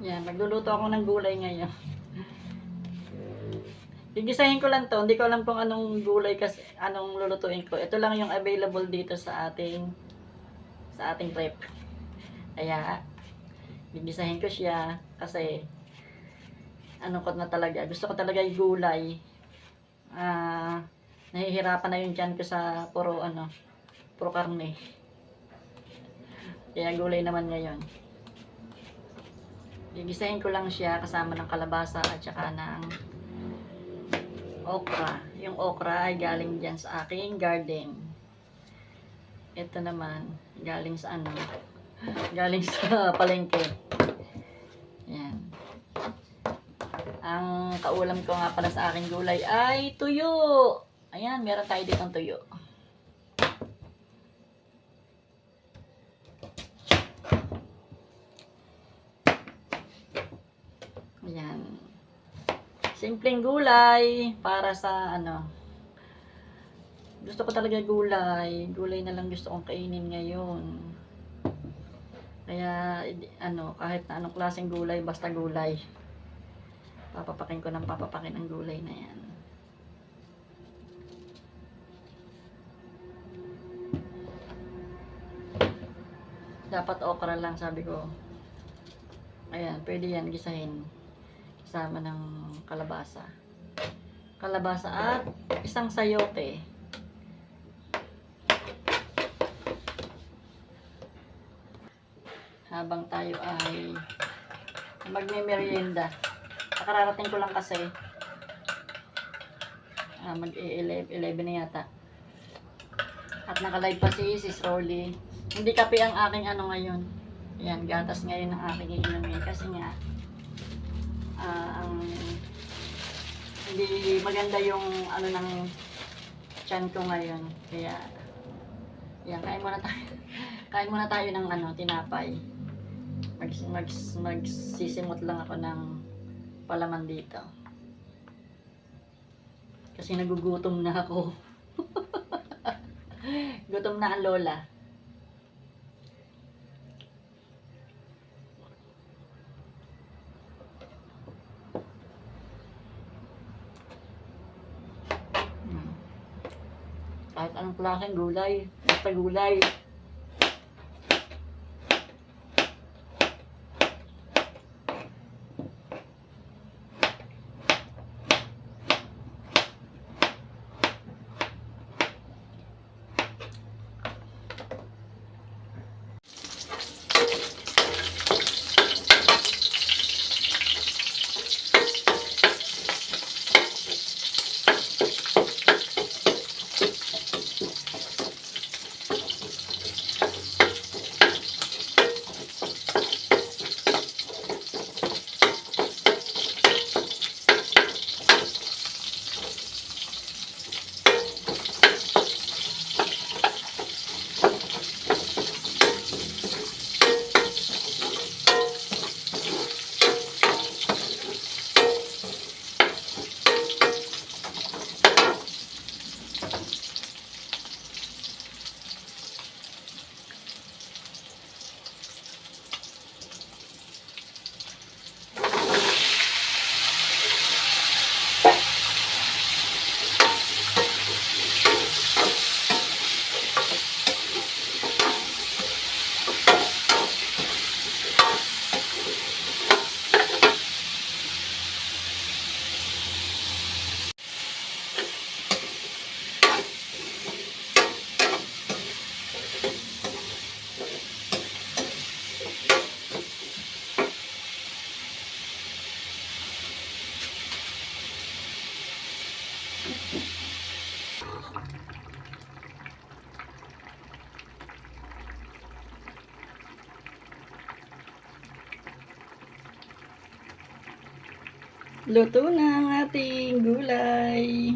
Yan, nagluluto ako ng gulay ngayon. Gigisahin ko lang to. Hindi ko alam kung anong gulay kasi anong lulutuin ko. Ito lang yung available dito sa ating sa ating prep. Kaya gigisahin ko siya kasi ano ko na talaga. Gusto ko talaga yung gulay. Ah, nahihirapan na yung tiyan ko sa puro ano, puro karne. Kaya gulay naman ngayon. Gigisahin ko lang siya kasama ng kalabasa at saka ng okra. Yung okra ay galing dyan sa aking garden. Ito naman, galing sa ano, galing sa palengke. Yan. Ang kaulam ko nga pala sa aking gulay ay tuyo. Ayan, meron tayo ditong tuyo. Ayan. Simpleng gulay para sa ano. Gusto ko talaga gulay. Gulay na lang gusto kong kainin ngayon. Kaya ano, kahit na anong klaseng gulay, basta gulay. Papapakin ko ng papapakin ang gulay na yan. Dapat okra lang, sabi ko. Ayan, pwede yan gisahin. Kasama ng kalabasa. Kalabasa at isang sayote. Habang tayo ay magme-merienda. Nakararating ko lang kasi. Ah, mag-11 na yata. At nakalive pa si Sis Rolly. Hindi kape ang aking ano ngayon. Yan, gatas ngayon ang aking iinumin. Kasi nga, hindi maganda yung ano ng chan ko ngayon. Kaya, yan, kain muna tayo. kain muna tayo ng ano, tinapay. Mag, mag, magsisimot lang ako ng palaman dito. Kasi nagugutom na ako. Gutom na ang lola. Kahit anong klaseng gulay, basta gulay. Luto na ang ating gulay.